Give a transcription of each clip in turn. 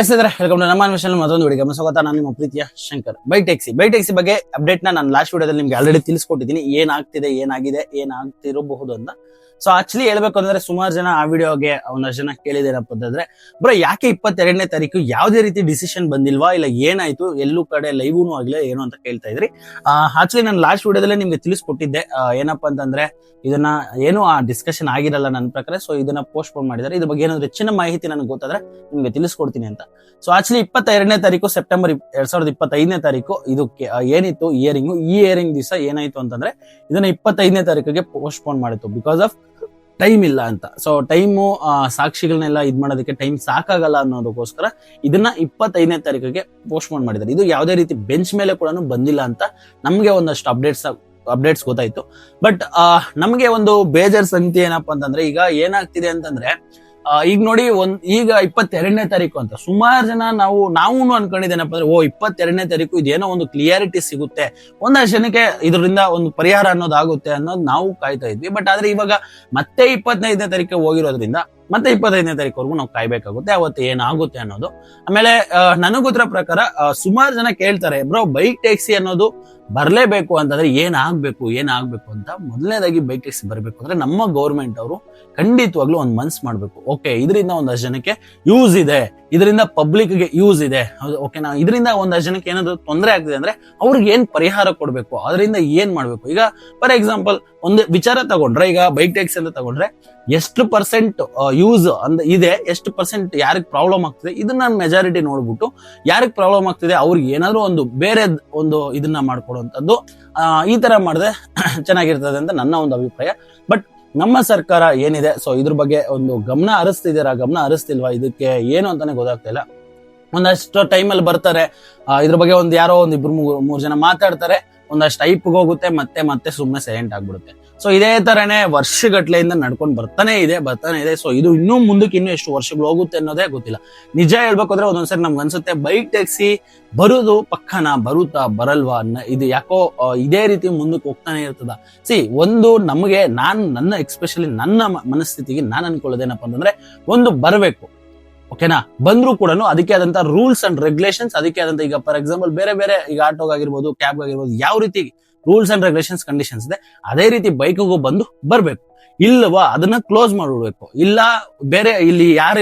ಹಾಯ್ಸಿದ್ರೆ welcome ನಮ್ಮ ಅನ್ವೇಷಣೆ ಮತ್ತೊಂದು ವಿಡಿಯೋ ಸ್ವಾಗತ. ನಾನು ನಿಮ್ಮ ಪ್ರೀತಿಯ Shankar. Bike taxi bike taxi ಬಗ್ಗೆ ಅಪ್ಡೇಟ್ ನಾನು ಲಾಸ್ಟ್ ವಿಡಿಯೋದಲ್ಲಿ ನಿಮ್ಗೆ ಆಲ್ರೆಡಿ ತಿಳಿಸ್ಕೊಟ್ಟಿದ್ದೀನಿ. ಏನಾಗ್ತಿದೆ, ಏನಾಗಿದೆ, ಏನಾಗ್ತಿರಬಹುದು ಅಂತ. ಸೊ ಆಕ್ಚುಲಿ ಹೇಳ್ಬೇಕು ಅಂದ್ರೆ ಸುಮಾರು ಜನ ಆ ವಿಡಿಯೋಗೆ ಒಂದಷ್ಟು ಜನ ಕೇಳಿದೇನಪ್ಪ ಅಂತಂದ್ರೆ, ಬ್ರೋ, ಯಾಕೆ ಇಪ್ಪತ್ತೆರಡನೇ ತಾರೀಕು ಯಾವುದೇ ರೀತಿ ಡಿಸಿಷನ್ ಬಂದಿಲ್ವಾ? ಇಲ್ಲ ಏನಾಯ್ತು? ಎಲ್ಲೂ ಕಡೆ ಲೈವ್ನು ಆಗಿಲ್ಲ ಏನು ಅಂತ ಕೇಳ್ತಾ ಇದ್ರಿ. ಆಕ್ಚುಲಿ ನಾನು ಲಾಸ್ಟ್ ವಿಡಿಯೋದಲ್ಲೇ ನಿಮ್ಗೆ ತಿಳಿಸ್ಕೊಟ್ಟಿದ್ದೆ. ಏನಪ್ಪಾ ಅಂತಂದ್ರೆ, ಇದನ್ನ ಏನು ಆ ಡಿಸ್ಕಷನ್ ಆಗಿರಲ್ಲ ನನ್ನ ಪ್ರಕಾರ. ಸೊ ಇದನ್ನ ಪೋಸ್ಟ್ ಪೋನ್ ಮಾಡಿದ್ದಾರೆ. ಇದ್ರ ಬಗ್ಗೆ ಏನಾದ್ರು ಹೆಚ್ಚಿನ ಮಾಹಿತಿ ನನಗೆ ಗೊತ್ತಾದ್ರೆ ನಿಮ್ಗೆ ತಿಳಿಸ್ಕೊಡ್ತೀನಿ ಅಂತ. ಸೊ ಆಕ್ಚುಲಿ ಇಪ್ಪತ್ತೆರಡನೇ ತಾರೀಕು ಸೆಪ್ಟೆಂಬರ್ ಎರಡ್ ಸಾವಿರದ ಇಪ್ಪತ್ತೈದನೇ ತಾರೀಕು ಇದು ಕೆ- ಏನಿತ್ತು ಇಯರಿಂಗು ಈ ಇಯರಿಂಗ್ ದಿವಸ ಏನಾಯ್ತು ಅಂತಂದ್ರೆ, ಇದನ್ನ ಇಪ್ಪತ್ತೈದನೇ ತಾರೀಕಿಗೆ ಪೋಸ್ಟ್ ಪೋನ್ ಮಾಡಿತ್ತು. ಬಿಕಾಸ್ ಆಫ್ ಟೈಮ್ ಇಲ್ಲ ಅಂತ. ಸೊ ಟೈಮು ಸಾಕ್ಷಿಗಳನ್ನೆಲ್ಲ ಇದು ಮಾಡೋದಕ್ಕೆ ಟೈಮ್ ಸಾಕಾಗಲ್ಲ ಅನ್ನೋದಕ್ಕೋಸ್ಕರ ಇದನ್ನ ಇಪ್ಪತ್ತೈದನೇ ತಾರೀಕಿಗೆ ಪೋಸ್ಟ್ ಪೋನ್ ಮಾಡಿದ್ದಾರೆ. ಇದು ಯಾವುದೇ ರೀತಿ ಬೆಂಚ್ ಮೇಲೆ ಕೂಡ ಬಂದಿಲ್ಲ ಅಂತ ನಮಗೆ ಒಂದಷ್ಟು ಅಪ್ಡೇಟ್ಸ್ ಅಪ್ಡೇಟ್ಸ್ ಗೊತ್ತಾಯ್ತು. ಬಟ್ ನಮಗೆ ಒಂದು ಬೇಜಾರ್ ಸಂಗತಿ ಏನಪ್ಪಾ ಅಂತಂದ್ರೆ, ಈಗ ಏನಾಗ್ತಿದೆ ಅಂತಂದ್ರೆ ಈಗ ನೋಡಿ ಒಂದ್, ಈಗ ಇಪ್ಪತ್ತೆರಡನೇ ತಾರೀಕು ಅಂತ. ಸುಮಾರು ಜನ ನಾವು ನಾವು ಅನ್ಕೊಂಡಿದ್ದೇನಪ್ಪ ಅಂದ್ರೆ, ಓ, ಇಪ್ಪತ್ತೆರಡನೇ ತಾರೀಕು ಇದೇನೋ ಒಂದು ಕ್ಲಿಯಾರಿಟಿ ಸಿಗುತ್ತೆ. ಒಂದಷ್ಟು ಜನಕ್ಕೆ ಇದರಿಂದ ಒಂದು ಪರಿಹಾರ ಅನ್ನೋದಾಗುತ್ತೆ ಅನ್ನೋದು ನಾವು ಕಾಯ್ತಾ ಇದ್ವಿ. ಬಟ್ ಆದ್ರೆ ಇವಾಗ ಮತ್ತೆ ಇಪ್ಪತ್ತೈದನೇ ತಾರೀಕು ಹೋಗಿರೋದ್ರಿಂದ, ಮತ್ತೆ ಇಪ್ಪತ್ತೈದನೇ ತಾರೀಕುವರೆಗೂ ನಾವು ಕಾಯ್ಬೇಕಾಗುತ್ತೆ. ಅವತ್ತು ಏನಾಗುತ್ತೆ ಅನ್ನೋದು. ಆಮೇಲೆ ನನಗೂ ಗೊತ್ತಿರೋ ಪ್ರಕಾರ ಸುಮಾರು ಜನ ಕೇಳ್ತಾರೆ, ಬ್ರೋ ಬೈಕ್ ಟ್ಯಾಕ್ಸಿ ಅನ್ನೋದು ಬರಲೇಬೇಕು ಅಂತಂದ್ರೆ ಏನಾಗಬೇಕು ಏನಾಗಬೇಕು ಅಂತ ಮೊದಲನೇದಾಗಿ ಬೈಕ್ ಟ್ಯಾಕ್ಸಿ ಬರಬೇಕು. ಅಂದ್ರೆ ನಮ್ಮ ಗೌರ್ಮೆಂಟ್ ಅವರು ಖಂಡಿತವಾಗ್ಲೂ ಒಂದು ಮನ್ಸ್ ಮಾಡಬೇಕು. ಓಕೆ ಇದರಿಂದ ಒಂದಷ್ಟು ಜನಕ್ಕೆ ಯೂಸ್ ಇದೆ. ಇದರಿಂದ ಪಬ್ಲಿಕ್ಗೆ ಯೂಸ್ ಇದೆ. ಓಕೆ ನಾವು ಇದರಿಂದ ಒಂದಷ್ಟು ಜನಕ್ಕೆ ಏನಾದರೂ ತೊಂದರೆ ಆಗ್ತಿದೆ ಅಂದ್ರೆ ಅವ್ರಿಗೆ ಏನು ಪರಿಹಾರ ಕೊಡಬೇಕು? ಅದರಿಂದ ಏನ್ ಮಾಡಬೇಕು? ಈಗ ಫಾರ್ ಎಕ್ಸಾಂಪಲ್ ಒಂದು ವಿಚಾರ ತಗೊಂಡ್ರೆ, ಈಗ ಬೈಕ್ ಟ್ಯಾಕ್ಸ್ ಅಂತ ತಗೊಂಡ್ರೆ ಎಷ್ಟು ಪರ್ಸೆಂಟ್ ಯೂಸ್ ಅಂದ ಇದೆ, ಎಷ್ಟು ಪರ್ಸೆಂಟ್ ಯಾರಿಗೆ ಪ್ರಾಬ್ಲಮ್ ಆಗ್ತಿದೆ, ಇದನ್ನ ಮೆಜಾರಿಟಿ ನೋಡ್ಬಿಟ್ಟು ಯಾರಿಗೆ ಪ್ರಾಬ್ಲಮ್ ಆಗ್ತಿದೆ, ಅವ್ರಿಗೆ ಏನಾದ್ರು ಒಂದು ಬೇರೆ ಒಂದು ಇದನ್ನ ಮಾಡ್ಕೊಡುವಂಥದ್ದು ಆ, ಈ ತರ ಮಾಡಿದ್ರೆ ಚೆನ್ನಾಗಿರ್ತದೆ ಅಂತ ನನ್ನ ಒಂದು ಅಭಿಪ್ರಾಯ. ಬಟ್ ನಮ್ಮ ಸರ್ಕಾರ ಏನಿದೆ? ಸೊ ಇದ್ರ ಬಗ್ಗೆ ಒಂದು ಗಮನ ಹರಿಸ್ತಿದ್ದೀರಾ? ಗಮನ ಹರಿಸ್ತಿಲ್ವಾ? ಇದಕ್ಕೆ ಏನು ಅಂತಾನೆ ಗೊತ್ತಾಗ್ತಾ ಇಲ್ಲ. ಒಂದಷ್ಟು ಟೈಮಲ್ಲಿ ಬರ್ತಾರೆ. ಇದ್ರ ಬಗ್ಗೆ ಒಂದು ಯಾರೋ ಒಂದು ಇಬ್ರು ಮೂರು ಜನ ಮಾತಾಡ್ತಾರೆ. ಒಂದಷ್ಟು ಐಪ್ಗೆ ಹೋಗುತ್ತೆ, ಮತ್ತೆ ಮತ್ತೆ ಸುಮ್ಮನೆ ಸೈಲೆಂಟ್ ಆಗ್ಬಿಡುತ್ತೆ. ಸೊ ಇದೇ ತರನೇ ವರ್ಷಗಟ್ಲೆಯಿಂದ ನಡ್ಕೊಂಡು ಬರ್ತಾನೆ ಇದೆ ಬರ್ತಾನೆ ಇದೆ. ಸೊ ಇದು ಇನ್ನೂ ಮುಂದಕ್ಕೆ ಇನ್ನೂ ಎಷ್ಟು ವರ್ಷಗಳು ಹೋಗುತ್ತೆ ಅನ್ನೋದೇ ಗೊತ್ತಿಲ್ಲ. ನಿಜ ಹೇಳ್ಬೇಕಂದ್ರೆ ಒಂದೊಂದ್ಸರಿ ನಮ್ಗೆ ಅನ್ಸುತ್ತೆ ಬೈಕ್ ಟ್ಯಾಕ್ಸಿ ಬರುದು ಪಕ್ಕನ, ಬರುತ್ತಾ, ಬರಲ್ವಾ ಇದು ಯಾಕೋ ಇದೇ ರೀತಿ ಮುಂದಕ್ಕೆ ಹೋಗ್ತಾನೆ ಇರ್ತದ. ಸಿ ಒಂದು ನಮಗೆ ನಾನು ನನ್ನ ಎಕ್ಸ್ಪೆಷಲಿ ನನ್ನ ಮನಸ್ಥಿತಿಗೆ ನಾನು ಅನ್ಕೊಳ್ಳೋದೇನಪ್ಪ ಅಂತಂದ್ರೆ, ಒಂದು ಬರಬೇಕು. ಓಕೆನಾ? ಬಂದ್ರು ಕೂಡ ಅದಕ್ಕೆ ಆದಂತ ರೂಲ್ಸ್ ಅಂಡ್ ರೆಗ್ಯುಲೇಷನ್ಸ್ ಅದಕ್ಕೆ ಆದಂತ ಈಗ ಫಾರ್ ಎಕ್ಸಾಂಪಲ್ ಬೇರೆ ಬೇರೆ ಈಗ ಆಟೋಗಾಗಿರ್ಬೋದು ಕ್ಯಾಬ್ ಆಗಿರ್ಬೋದು, ಯಾವ ರೀತಿ ರೂಲ್ಸ್ ಅಂಡ್ ರೆಗ್ಯುಲೇಷನ್ಸ್ ಕಂಡೀಷನ್ಸ್ ಇದೆ, ಅದೇ ರೀತಿ ಬೈಕ್ಗೂ ಬಂದು ಬರಬೇಕು. ಇಲ್ಲವಾ ಅದನ್ನ ಕ್ಲೋಸ್ ಮಾಡ್ಬಿಡ್ಬೇಕು ಇಲ್ಲ ಬೇರೆ ಇಲ್ಲಿ ಯಾರು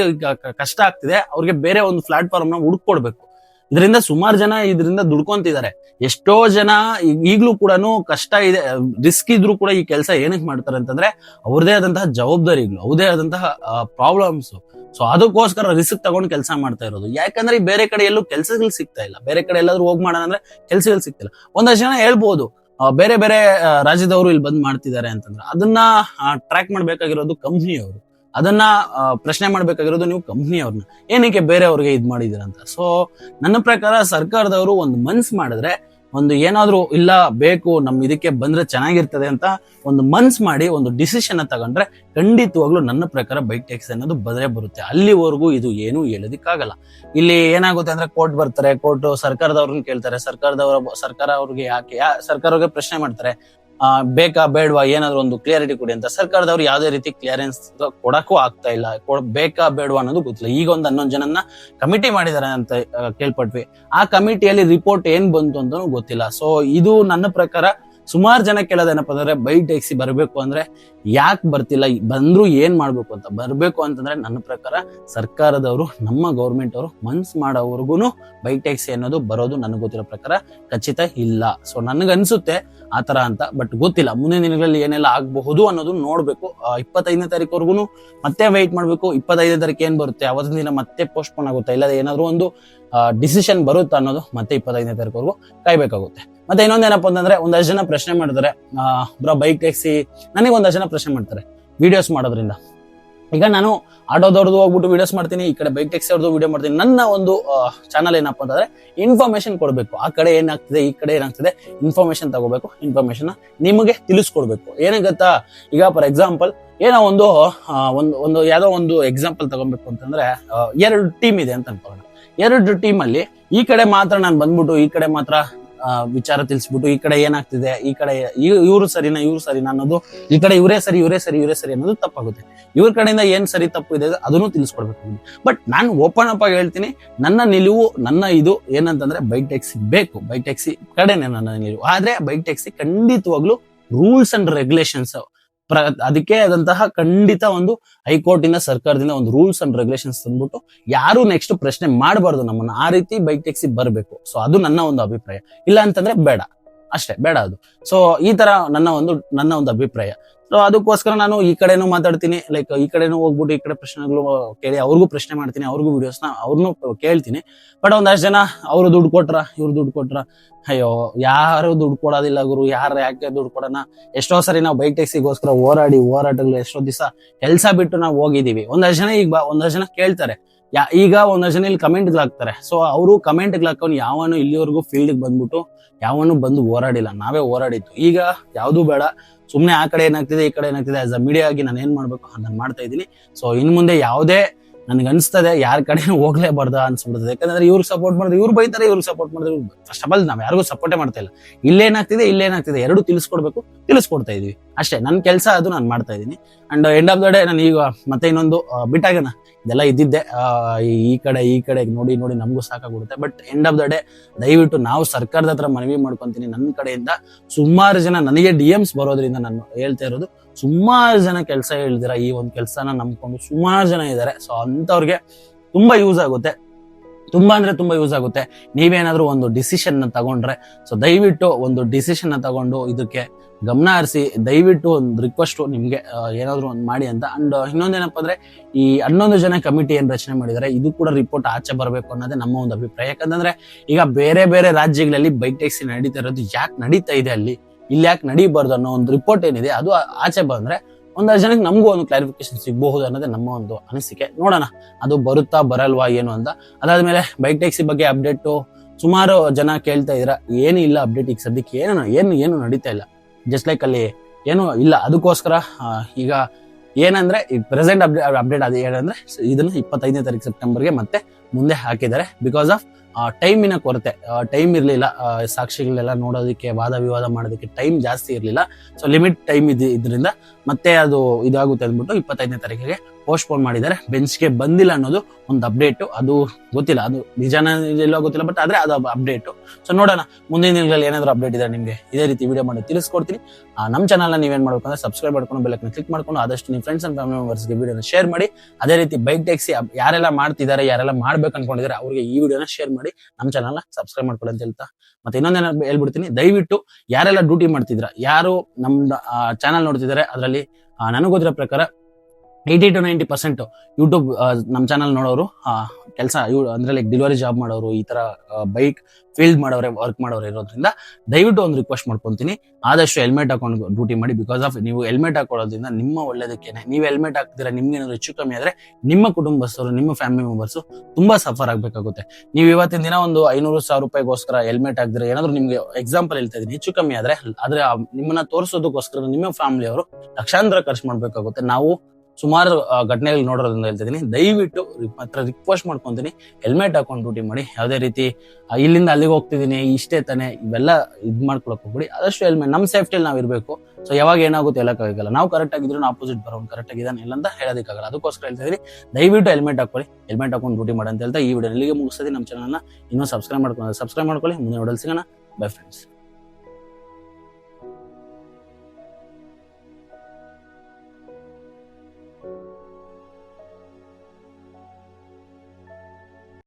ಕಷ್ಟ ಆಗ್ತಿದೆ, ಅವ್ರಿಗೆ ಬೇರೆ ಒಂದು ಪ್ಲಾಟ್ಫಾರ್ಮ್ನ ಹುಡ್ಕೊಡ್ಬೇಕು. ಇದರಿಂದ ಸುಮಾರು ಜನ ಇದರಿಂದ ದುಡ್ಕೊಂತಿದ್ದಾರೆ. ಎಷ್ಟೋ ಜನ ಈಗಲೂ ಕೂಡ ಕಷ್ಟ ಇದೆ, ರಿಸ್ಕ್ ಇದ್ರೂ ಕೂಡ ಈ ಕೆಲಸ ಏನಕ್ಕೆ ಮಾಡ್ತಾರೆ ಅಂತಂದ್ರೆ ಅವ್ರದೇ ಆದಂತಹ ಜವಾಬ್ದಾರಿಗಳು, ಅವ್ರದೇ ಆದಂತಹ ಪ್ರಾಬ್ಲಮ್ಸ್ ಸೊ ಅದಕ್ಕೋಸ್ಕರ ರಿಸ್ಕ್ ತಗೊಂಡು ಕೆಲಸ ಮಾಡ್ತಾ ಇರೋದು. ಯಾಕಂದ್ರೆ ಬೇರೆ ಕಡೆ ಎಲ್ಲೂ ಕೆಲಸಗಳು ಸಿಗ್ತಾ ಇಲ್ಲ. ಬೇರೆ ಕಡೆ ಎಲ್ಲಾದ್ರೂ ಹೋಗಿ ಮಾಡೋಣ ಅಂದ್ರೆ ಕೆಲಸಗಳು ಸಿಗ್ತಿಲ್ಲ ಒಂದಷ್ಟು ಜನ ಹೇಳ್ಬೋದು ಬೇರೆ ಬೇರೆ ರಾಜ್ಯದವರು ಇಲ್ಲಿ ಬಂದ್ ಮಾಡ್ತಿದ್ದಾರೆ ಅಂತಂದ್ರೆ. ಅದನ್ನ ಟ್ರ್ಯಾಕ್ ಮಾಡ್ಬೇಕಾಗಿರೋದು ಕಂಪ್ನಿಯವರು ಅದನ್ನ ಪ್ರಶ್ನೆ ಮಾಡ್ಬೇಕಾಗಿರೋದು ನೀವು ಕಂಪ್ನಿಯವ್ರನ್ನ. ಏನಕ್ಕೆ ಬೇರೆಯವ್ರಿಗೆ ಇದ್ ಮಾಡಿದೀರ ಅಂತ. ಸೊ ನನ್ನ ಪ್ರಕಾರ ಸರ್ಕಾರದವರು ಒಂದು ಮನ್ಸ್ ಮಾಡಿದ್ರೆ, ಒಂದು ಏನಾದ್ರೂ ಇಲ್ಲ, ಬೇಕು, ನಮ್ ಇದಕ್ಕೆ ಬಂದ್ರೆ ಚೆನ್ನಾಗಿರ್ತದೆ ಅಂತ ಒಂದು ಮನ್ಸ್ ಮಾಡಿ, ಒಂದು ಡಿಸಿಷನ್ ತಗೊಂಡ್ರೆ ಖಂಡಿತವಾಗ್ಲೂ ನನ್ನ ಪ್ರಕಾರ ಬೈಕ್ ಟ್ಯಾಕ್ಸ್ ಅನ್ನೋದು ಬದಲೇ ಬರುತ್ತೆ. ಅಲ್ಲಿವರೆಗೂ ಇದು ಏನು ಹೇಳೋದಿಕ್ಕಾಗಲ್ಲ. ಇಲ್ಲಿ ಏನಾಗುತ್ತೆ ಅಂದ್ರೆ ಕೋರ್ಟ್ ಬರ್ತಾರೆ ಕೋರ್ಟ್ ಸರ್ಕಾರದವ್ರನ್ನ ಕೇಳ್ತಾರೆ, ಸರ್ಕಾರದವರ, ಸರ್ಕಾರ ಅವ್ರಿಗೆ ಯಾಕೆ ಸರ್ಕಾರವ್ರಿಗೆ ಪ್ರಶ್ನೆ ಮಾಡ್ತಾರೆ ಬೇಕಾ ಬೇಡವಾ ಏನಾದ್ರು ಒಂದು ಕ್ಲಿಯರಿಟಿ ಕೊಡಿ ಅಂತ ಸರ್ಕಾರದವರು ಯಾವುದೇ ರೀತಿ ಕ್ಲಿಯರೆನ್ಸ್ ಕೊಡಕ್ಕೂ ಆಗ್ತಾ ಇಲ್ಲ. ಬೇಕಾ ಬೇಡವಾ ಅನ್ನೋದು ಗೊತ್ತಿಲ್ಲ. ಈಗ ಒಂದು ಹನ್ನೊಂದು ಜನನ್ನ ಕಮಿಟಿ ಮಾಡಿದ್ದಾರೆ ಅಂತ ಕೇಳ್ಪಟ್ವಿ. ಆ ಕಮಿಟಿಯಲ್ಲಿ ರಿಪೋರ್ಟ್ ಏನ್ ಬಂತು ಅಂತ ಗೊತ್ತಿಲ್ಲ. ಸೊ ಇದು ನನ್ನ ಪ್ರಕಾರ ಸುಮಾರು ಜನ ಕೇಳೋದೇನಪ್ಪ ಅಂದ್ರೆ ಬೈಕ್ ಟ್ಯಾಕ್ಸಿ ಬರಬೇಕು ಅಂದ್ರೆ ಯಾಕೆ ಬರ್ತಿಲ್ಲ? ಬಂದ್ರು ಏನ್ ಮಾಡ್ಬೇಕು ಅಂತ. ಬರಬೇಕು ಅಂತಂದ್ರೆ ನನ್ನ ಪ್ರಕಾರ ಸರ್ಕಾರದವರು, ನಮ್ಮ ಗೌರ್ಮೆಂಟ್ ಅವರು ಮನ್ಸ್ ಮಾಡೋವರೆಗೂ ಬೈಕ್ ಟ್ಯಾಕ್ಸಿ ಅನ್ನೋದು ಬರೋದು ನನಗೆ ಗೊತ್ತಿರೋ ಪ್ರಕಾರ ಖಚಿತ ಇಲ್ಲ. ಸೊ ನನಗನ್ಸುತ್ತೆ ಆ ತರ ಅಂತ. ಬಟ್ ಗೊತ್ತಿಲ್ಲ. ಮುಂದಿನ ದಿನಗಳಲ್ಲಿ ಏನೆಲ್ಲ ಆಗಬಹುದು ಅನ್ನೋದು ನೋಡಬೇಕು. ಇಪ್ಪತ್ತೈದನೇ ತಾರೀಕುವರೆಗೂ ಮತ್ತೆ ವೆಯ್ಟ್ ಮಾಡಬೇಕು. ಇಪ್ಪತ್ತೈದನೇ ತಾರೀಕು ಏನ್ ಬರುತ್ತೆ? ಅವತ್ತಿನ ದಿನ ಮತ್ತೆ ಪೋಸ್ಟ್ಪೋನ್ ಆಗುತ್ತೆ. ಇಲ್ಲದೆ ಏನಾದ್ರು ಒಂದು ಡಿಸಿಷನ್ ಬರುತ್ತಾ ಅನ್ನೋದು ಮತ್ತೆ ಇಪ್ಪತ್ತೈದನೇ ತಾರೀಕುವರೆಗೂ ಕಾಯ್ಬೇಕಾಗುತ್ತೆ. ಮತ್ತೆ ಇನ್ನೊಂದೇನಪ್ಪ ಅಂತಂದ್ರೆ, ಒಂದಷ್ಟು ಜನ ಪ್ರಶ್ನೆ ಮಾಡ್ತಾರೆ ಬ್ರೋ ಬೈಕ್ ಟ್ಯಾಕ್ಸಿ ನನಗೆ ಒಂದಷ್ಟು ಜನ ಪ್ರಶ್ನೆ ಮಾಡ್ತಾರೆ. ವಿಡಿಯೋಸ್ ಮಾಡೋದ್ರಿಂದ. ಈಗ ನಾನು ಆಟೋದವ್ರದ್ದು ಹೋಗ್ಬಿಟ್ಟು ವಿಡಿಯೋಸ್ ಮಾಡ್ತೀನಿ, ಈ ಕಡೆ ಬೈಕ್ ಟ್ಯಾಕ್ಸಿ ಅವ್ರದ್ದು ವಿಡಿಯೋ ಮಾಡ್ತೀನಿ. ನನ್ನ ಒಂದು ಚಾನಲ್ ಏನಪ್ಪ ಅಂತಂದ್ರೆ ಇನ್ಫಾರ್ಮೇಶನ್ ಕೊಡಬೇಕು. ಆ ಕಡೆ ಏನಾಗ್ತಿದೆ, ಈ ಕಡೆ ಏನಾಗ್ತಿದೆ ಇನ್ಫಾರ್ಮೇಶನ್ ತಗೋಬೇಕು. ಇನ್ಫಾರ್ಮೇಶನ್ ನಿಮಗೆ ತಿಳಿಸ್ಕೊಡ್ಬೇಕು. ಏನೇ ಈಗ ಫಾರ್ ಎಕ್ಸಾಂಪಲ್ ಏನೋ ಒಂದು ಒಂದು ಒಂದು, ಯಾವ್ದೋ ಒಂದು ಎಕ್ಸಾಂಪಲ್ ತಗೊಬೇಕು ಅಂತಂದ್ರೆ ಎರಡು ಟೀಮ್ ಇದೆ ಅಂತ ಅನ್ಕೊಳ್ಳೋಣ. ಎರಡು ಟೀಮ್ ಅಲ್ಲಿ ಈ ಕಡೆ ಮಾತ್ರ ನಾನು ಬಂದ್ಬಿಟ್ಟು, ಈ ಕಡೆ ಮಾತ್ರ ವಿಚಾರ ತಿಳಿಸ್ಬಿಟ್ಟು ಈ ಕಡೆ ಏನಾಗ್ತಿದೆ, ಈ ಕಡೆ ಇವರು ಸರಿನಾ, ಇವ್ರು ಸರಿನಾ ಅನ್ನೋದು ಈ ಕಡೆ ಇವರೇ ಸರಿ ಇವರೇ ಸರಿ ಇವರೇ ಸರಿ ಅನ್ನೋದು ತಪ್ಪಾಗುತ್ತೆ. ಇವ್ರ ಕಡೆಯಿಂದ ಏನ್ ಸರಿ ತಪ್ಪು ಇದೆ ಅದನ್ನು ತಿಳಿಸ್ಕೊಡ್ಬೇಕು ಬಟ್ ನಾನು ಓಪನ್ ಅಪ್ ಆಗಿ ಹೇಳ್ತೀನಿ, ನನ್ನ ನಿಲುವು, ನನ್ನ ಇದು ಏನಂತಂದ್ರೆ ಬೈಕ್ ಟ್ಯಾಕ್ಸಿ ಬೇಕು. ಬೈಕ್ ಟ್ಯಾಕ್ಸಿ ಕಡೆನೆ ನನ್ನ ನಿಲುವು. ಆದ್ರೆ ಬೈಕ್ ಟ್ಯಾಕ್ಸಿ ಖಂಡಿತವಾಗ್ಲು ರೂಲ್ಸ್ ಅಂಡ್ ರೆಗ್ಯುಲೇಷನ್ಸ್ ಪ್ರ, ಅದಕ್ಕೆ ಆದಂತಹ ಖಂಡಿತ ಒಂದು ಹೈಕೋರ್ಟ್ ಇಂದ ಸರ್ಕಾರದಿಂದ ಒಂದು ರೂಲ್ಸ್ ಅಂಡ್ ರೆಗ್ಯುಲೇಷನ್ಸ್ ತಂದ್ಬಿಟ್ಟು ಯಾರು ನೆಕ್ಸ್ಟ್ ಪ್ರಶ್ನೆ ಮಾಡಬಾರ್ದು ನಮ್ಮನ್ನ, ಆ ರೀತಿ ಬೈಕ್ ಟ್ಯಾಕ್ಸಿ ಬರಬೇಕು. ಸೊ ಅದು ನನ್ನ ಒಂದು ಅಭಿಪ್ರಾಯ. ಇಲ್ಲ ಅಂತಂದ್ರೆ ಬೇಡ. ಅಷ್ಟೇ, ಬೇಡ ಅದು. ಸೊ ಈ ತರ ನನ್ನ ಒಂದು ನನ್ನ ಒಂದು ಅಭಿಪ್ರಾಯ. ಸೊ ಅದಕ್ಕೋಸ್ಕರ ನಾನು ಈ ಕಡೆನೂ ಮಾತಾಡ್ತೀನಿ ಲೈಕ್ ಈ ಕಡೆನೂ ಹೋಗ್ಬಿಟ್ಟು ಈ ಕಡೆ ಪ್ರಶ್ನೆಗಳು ಕೇಳಿ, ಅವ್ರಿಗೂ ಪ್ರಶ್ನೆ ಮಾಡ್ತೀನಿ, ಅವ್ರಿಗೂ ವಿಡಿಯೋಸ್ನ ಅವ್ರನ್ನೂ ಕೇಳ್ತೀನಿ. ಬಟ್ ಒಂದಷ್ಟು ಜನ, ಅವರು ದುಡ್ಡು ಕೊಟ್ರ, ಇವ್ರು ದುಡ್ಡು ಕೊಟ್ರ, ಅಯ್ಯೋ, ಯಾರು ದುಡ್ಡು ಕೊಡೋದಿಲ್ಲ ಗುರು, ಯಾರು ಯಾಕೆ ದುಡ್ಡು ಕೊಡೋಣ? ಎಷ್ಟೋ ಸರಿ ನಾವು ಬೈಕ್ ಟ್ಯಾಕ್ಸಿಗೋಸ್ಕರ ಹೋರಾಡಿ ಹೋರಾಟಗಳು ಎಷ್ಟೋ ದಿವಸ ಕೆಲಸ ಬಿಟ್ಟು ನಾವು ಹೋಗಿದ್ದೀವಿ. ಒಂದಷ್ಟು ಜನ ಈಗ ಬಾ- ಒಂದಷ್ಟು ಜನ ಕೇಳ್ತಾರೆ. ಯಾ, ಈಗ ಒಂದಷ್ಟು ಜನ ಇಲ್ಲಿ ಕಮೆಂಟ್ ಹಾಕ್ತಾರೆ. ಸೊ ಅವರು ಕಮೆಂಟ್ ಹಾಕೊಂಡು ಯಾವನು ಇಲ್ಲಿವರೆಗೂ ಫೀಲ್ಡ್ ಬಂದ್ಬಿಟ್ಟು ಯಾವನು ಬಂದು ಹೋರಾಡಿಲ್ಲ. ನಾವೇ ಹೋರಾಡಿತ್ತು ಈಗ ಯಾವುದೂ ಬೇಡ. ಸುಮ್ಮನೆ ಆ ಕಡೆ ಏನಾಗ್ತಿದೆ, ಈ ಕಡೆ ಏನಾಗ್ತಿದೆ ಆಸ್ ಅ ಮೀಡಿಯಾ ಆಗಿ ನಾನು ಏನ್ ಮಾಡ್ಬೇಕು, ಅದನ್ನ ಮಾಡ್ತಾ ಇದ್ದೀನಿ. ಸೊ ಇನ್ನು ಮುಂದೆ ಯಾವುದೇ ನನ್ಗೆ ಅನ್ಸ್ತದೆ ಯಾರ ಕಡೆ ಹೋಗ್ಲೇಬಾರ್ದ ಅನ್ಸ್ಬಿಡ್ತದೆ. ಯಾಕಂದ್ರೆ ಇವ್ರಿಗೆ ಸಪೋರ್ಟ್ ಮಾಡಿದ್ರೆ ಇವ್ರು ಬೈತಾರೆ ಇವ್ರಿಗೆ ಸಪೋರ್ಟ್ ಮಾಡಿದ್ರೆ ಫಸ್ಟ್ ಆಫ್ ಆಲ್ ನಾವು ಯಾರಿಗೂ ಸಪೋರ್ಟ್ ಮಾಡ್ತಾ ಇಲ್ಲ. ಇಲ್ಲೇನಾಗ್ತಿದೆ ಇಲ್ಲೇನಾಗ್ತಿದೆ ಎರಡು ತಿಳಿಸ್ಕೊಡ್ಬೇಕು, ತಿಳಿಸ್ಕೊಡ್ತಾ ಇದೀವಿ. ಅಷ್ಟೇ ನನ್ನ ಕೆಲಸ ಅದು ನಾನು ಮಾಡ್ತಾ ಇದ್ದೀನಿ. And end of the day ನಾನು ಈಗ ಮತ್ತೆ ಇನ್ನೊಂದು ಬಿಟ್ಟಾಗನ. ಇದೆಲ್ಲ ಇದ್ದಿದ್ದೆ ಈ ಕಡೆ ಈ ಕಡೆ ನೋಡಿ ನೋಡಿ ನಮಗೂ ಸಾಕಾಗ್ಬಿಡುತ್ತೆ. But end of the day ದಯವಿಟ್ಟು ನಾವು ಸರ್ಕಾರದ ಹತ್ರ ಮನವಿ ಮಾಡ್ಕೊಂತೀನಿ ನನ್ನ ಕಡೆಯಿಂದ. ಸುಮಾರು ಜನ ನನಗೆ ಡಿ ಎಮ್ಸ್ ಬರೋದ್ರಿಂದ ನಾನು ಹೇಳ್ತಾ ಇರೋದು ಸುಮಾರು ಜನ ಕೆಲಸ ಹೇಳಿದಿರ, ಈ ಒಂದು ಕೆಲಸನ ನಂಬ್ಕೊಂಡು ಸುಮಾರು ಜನ ಇದ್ದಾರೆ ಸೊ ಅಂಥವ್ರಿಗೆ ತುಂಬಾ ಯೂಸ್ ಆಗುತ್ತೆ. ತುಂಬಾ ಅಂದ್ರೆ ತುಂಬಾ ಯೂಸ್ ಆಗುತ್ತೆ. ನೀವೇನಾದ್ರೂ ಒಂದು ಡಿಸಿಷನ್ನ ತಗೊಂಡ್ರೆ ಸೊ ದಯವಿಟ್ಟು ಒಂದು ಡಿಸಿಷನ್ನ ತಗೊಂಡು ಇದಕ್ಕೆ ಗಮನ ಹರಿಸಿ, ದಯವಿಟ್ಟು ಒಂದು ರಿಕ್ವೆಸ್ಟ್ ನಿಮ್ಗೆ ಏನಾದರೂ ಒಂದು ಮಾಡಿ ಅಂತ. ಅಂಡ್ ಇನ್ನೊಂದೇನಪ್ಪ ಅಂದ್ರೆ, ಈ ಹನ್ನೊಂದು ಜನ ಕಮಿಟಿ ಏನು ರಚನೆ ಮಾಡಿದ್ದಾರೆ ಇದು ಕೂಡ ರಿಪೋರ್ಟ್ ಆಚೆ ಬರಬೇಕು ಅನ್ನೋದೇ ನಮ್ಮ ಒಂದು ಅಭಿಪ್ರಾಯ. ಯಾಕಂದ್ರೆ ಈಗ ಬೇರೆ ಬೇರೆ ರಾಜ್ಯಗಳಲ್ಲಿ ಬೈಕ್ ಟ್ಯಾಕ್ಸಿ ನಡೀತಾ ಇರೋದು ಯಾಕೆ ನಡೀತಾ ಇದೆ ಅಲ್ಲಿ? ಇಲ್ಲಿ ಯಾಕೆ ನಡೀಬಾರ್ದು ಅನ್ನೋ ಒಂದು ರಿಪೋರ್ಟ್ ಏನಿದೆ, ಅದು ಆಚೆ ಬಂದ್ರೆ ಒಂದಷ್ಟು ಜನಕ್ಕೆ ನಮಗೂ ಒಂದು ಕ್ಲಾರಿಫಿಕೇಶನ್ ಸಿಗಬಹುದು ಅನ್ನೋದೇ ನಮ್ಮ ಒಂದು ಅನಿಸಿಕೆ. ನೋಡೋಣ, ಅದು ಬರುತ್ತಾ ಬರಲ್ವಾ ಏನು ಅಂತ. ಅದಾದ್ಮೇಲೆ ಬೈಕ್ ಟ್ಯಾಕ್ಸಿ ಬಗ್ಗೆ ಅಪ್ಡೇಟು ಸುಮಾರು ಜನ ಕೇಳ್ತಾ ಇದ್ರ, ಏನು ಇಲ್ಲ ಅಪ್ಡೇಟ್ ಈಗ ಸದ್ಯಕ್ಕೆ ಏನು ಏನು ಏನು ನಡೀತಾ ಇಲ್ಲ. ಜಸ್ಟ್ ಲೈಕ್ ಅಲ್ಲಿ ಏನು ಇಲ್ಲ. ಅದಕ್ಕೋಸ್ಕರ ಈಗ ಏನಂದ್ರೆ, ಈ ಪ್ರೆಸೆಂಟ್ ಅಪ್ಡೇಟ್ ಅಪ್ಡೇಟ್ ಅದು ಏನಂದ್ರೆ, ಇದನ್ನು ಇಪ್ಪತ್ತೈದನೇ ತಾರೀಕು ಸೆಪ್ಟೆಂಬರ್ಗೆ ಮತ್ತೆ ಮುಂದೆ ಹಾಕಿದ್ದಾರೆ. ಬಿಕಾಸ್ ಆಫ್ ಟೈಮಿನ ಕೊರತೆ. ಟೈಮ್ ಇರಲಿಲ್ಲ. ಸಾಕ್ಷಿಗಳೆಲ್ಲ ನೋಡೋದಕ್ಕೆ, ವಾದ ವಿವಾದ ಮಾಡೋದಕ್ಕೆ ಟೈಮ್ ಜಾಸ್ತಿ ಇರಲಿಲ್ಲ. ಸೊ ಲಿಮಿಟ್ ಟೈಮ್ ಇದ್ರಿಂದ ಇದರಿಂದ ಮತ್ತೆ ಅದು ಇದಾಗುತ್ತೆ ಅಂದ್ಬಿಟ್ಟು ಇಪ್ಪತ್ತೈದನೇ ತಾರೀಕಿಗೆ ಪೋಸ್ಟ್ಪೋನ್ ಮಾಡಿದ್ದಾರೆ. ಬೆಂಚ್ಗೆ ಬಂದಿಲ್ಲ ಅನ್ನೋದು ಒಂದು ಅಪ್ಡೇಟ್ ಅದು ಗೊತ್ತಿಲ್ಲ. ಅದು ನಿಜಾನ ಇಲ್ಲೋ ಗೊತ್ತಿಲ್ಲ ಬಟ್ ಆದ್ರೆ ಅದು ಅಪ್ಡೇಟ್ ಸೊ ನೋಡೋಣ. ಮುಂದಿನ ದಿನಗಳಲ್ಲಿ ಏನಾದ್ರು ಅಪ್ಡೇಟ್ ಇದೆ ನಿಮಗೆ ಇದೇ ರೀತಿ ವಿಡಿಯೋ ಮಾಡಿ ತಿಳಿಸ್ಕೊಡ್ತೀನಿ. ನಮ್ಮ ಚಾನಲ್ನ ನೀವೇನು ಮಾಡ್ಬೇಕು ಅಂದ್ರೆ ಸಬ್ಸ್ಕ್ರೈಬ್ ಮಾಡ್ಕೊಂಡು ಬೆಲ್ಲಕ್ಕೆ ಕ್ಲಿಕ್ ಮಾಡ್ಕೊಂಡು ಆದಷ್ಟು ನಿಮ್ಮ ಫ್ರೆಂಡ್ಸ್ ಅಂಡ್ ಫ್ಯಾಮಿಲಿ ಮೆಂಬರ್ಸ್ಗೆ ವಿಡಿಯೋನ ಶೇರ್ ಮಾಡಿ. ಅದೇ ರೀತಿ ಬೈಕ್ ಟ್ಯಾಕ್ಸಿ ಯಾರೆಲ್ಲ ಮಾಡ್ತಿದ್ದಾರೆ, ಯಾರೆಲ್ಲ ಮಾಡ್ಬೇಕು ಅನ್ಕೊಂಡಿದ್ದಾರೆ, ಅವರಿಗೆ ಈ ವಿಡಿಯೋನ ಶೇರ್ ಮಾಡಿ. ನಮ್ಮ ಚಾನಲ್ನ ಸಬ್ಸ್ಕ್ರೈಬ್ ಮಾಡ್ಕೊಳ್ಳಿ ಅಂತ ಹೇಳ್ತಾ. ಮತ್ತೆ ಇನ್ನೊಂದೇನ ಹೇಳ್ಬಿಡ್ತೀನಿ. ದಯವಿಟ್ಟು ಯಾರೆಲ್ಲ ಡ್ಯೂಟಿ ಮಾಡ್ತಿದ್ರ, ಯಾರು ನಮ್ಮ ಚಾನಲ್ ನೋಡ್ತಿದ್ದಾರೆ, ಅದರಲ್ಲಿ ನನಗೆ ಗೊತ್ತಿರೋ ಪ್ರಕಾರ eighty to ninety percent YouTube ನಮ್ಮ ಚಾನಲ್ ನೋಡೋರು ಕೆಲಸ ಅಂದ್ರೆ ಲೈಕ್ ಡೆಲಿವರಿ ಜಾಬ್ ಮಾಡೋರು, ಈ ತರ ಬೈಕ್ ಫೀಲ್ಡ್ ಮಾಡೋರೆ ವರ್ಕ್ ಮಾಡೋರು ಇರೋದ್ರಿಂದ ದಯವಿಟ್ಟು ಒಂದು ರಿಕ್ವೆಸ್ಟ್ ಮಾಡ್ಕೊಂತೀನಿ. ಆದಷ್ಟು ಹೆಲ್ಮೆಟ್ ಹಾಕೊಂಡು ಡ್ಯೂಟಿ ಮಾಡಿ ಬಿಕಾಸ್ ಆಫ್ ನೀವು ಹೆಲ್ಮೆಟ್ ಹಾಕೊಳ್ಳೋದ್ರಿಂದ ನಿಮ್ಮ ಒಳ್ಳೇದಕ್ಕೇನೆ. ನೀವು ಹೆಲ್ಮೆಟ್ ಹಾಕ್ತೀರಾ ನಿಮ್ಗೆ ಏನಾದ್ರು ಹೆಚ್ಚು ಕಮ್ಮಿ ಆದ್ರೆ ನಿಮ್ಮ ಕುಟುಂಬಸ್ಥರು, ನಿಮ್ಮ ಫ್ಯಾಮಿಲಿ ಮೆಂಬರ್ಸ್ ತುಂಬಾ ಸಫರ್ ಆಗಬೇಕಾಗುತ್ತೆ. ನೀವು ಇವತ್ತಿನ ದಿನ ಒಂದು ಐನೂರು ಸಾವಿರ ರೂಪಾಯಿಗೋಸ್ಕರ ಹೆಲ್ಮೆಟ್ ಹಾಕಿದ್ರೆ ಏನಾದ್ರು ನಿಮಗೆ ಎಕ್ಸಾಂಪಲ್ ಹೇಳ್ತಾ ಇದ್ದೀನಿ. ಹೆಚ್ಚು ಕಮ್ಮಿ ಆದ್ರೆ ಆದ್ರೆ ನಿಮ್ಮನ್ನ ತೋರಿಸೋದಕ್ಕೋಸ್ಕರ ನಿಮ್ಮ ಫ್ಯಾಮಿಲಿ ಅವರು ಲಕ್ಷಾಂತರ ಖರ್ಚು ಮಾಡಬೇಕಾಗುತ್ತೆ. ನಾವು ಸುಮಾರು ಘಟನೆಗಳು ನೋಡೋದ್ರಿಂದ ಹೇಳ್ತಿದ್ದೀನಿ. ದಯವಿಟ್ಟು ಮಾತ್ರ ರಿಕ್ವೆಸ್ಟ್ ಮಾಡ್ಕೊಂತೀನಿ. ಹೆಲ್ಮೆಟ್ ಹಾಕೊಂಡು ಡ್ಯೂಟಿ ಮಾಡಿ. ಯಾವುದೇ ರೀತಿ ಇಲ್ಲಿಂದ ಅಲ್ಲಿಗೆ ಹೋಗ್ತಿದ್ದೀನಿ, ಇಷ್ಟೇ ತಾನೆ, ಇವೆಲ್ಲ ಇದು ಮಾಡ್ಕೊಳಕ್ ಹೋಗ್ಬಿಡಿ. ಆದಷ್ಟು ಹೆಲ್ಮೆಟ್ ನಮ್ಮ ಸೇಫ್ಟಿಲಿ ನಾವು ಇರಬೇಕು. ಸೊ ಯಾವಾಗ ಏನಾಗುತ್ತೆ ಹೇಳೋಕ್ಕಾಗಲ್ಲ ನಾವು ಕರೆಕ್ಟ್ ಆಗಿದ್ರು ಆಪೋಸಿಟ್ ಬರೋನ್ ಕರೆಕ್ಟ್ ಆಗಿದ್ದಾನೆ ಇಲ್ಲ ಅಂತ ಹೇಳೋದಕ್ಕಾಗಲ್ಲ ಅದಕ್ಕೋಸ್ಕರ ಹೇಳ್ತಾ ಇದೀನಿ ದಯವಿಟ್ಟು ಹೆಲ್ಮೆಟ್ ಹಾಕೊಳ್ಳಿ ಹೆಲ್ಮೆಟ್ ಹಾಕೊಂಡು ಡ್ಯೂಟಿ ಮಾಡಿ ಅಂತ ಹೇಳ್ತಾ ಈ ವಿಡಿಯೋ ಇಲ್ಲಿಗೆ ಮುಗಿಸ್ತೀನಿ ನಮ್ಮ ಚಾನಲ್ನ ಇನ್ನೂ ಸಬ್ಸ್ಕ್ರೈಬ್ ಮಾಡ್ಕೊಂಡು ಸಬ್ಸ್ಕ್ರೈಬ್ ಮಾಡ್ಕೊಳ್ಳಿ. ಮುಂದೆ ನೋಡಲ್ ಸಿಗೋಣ. By friends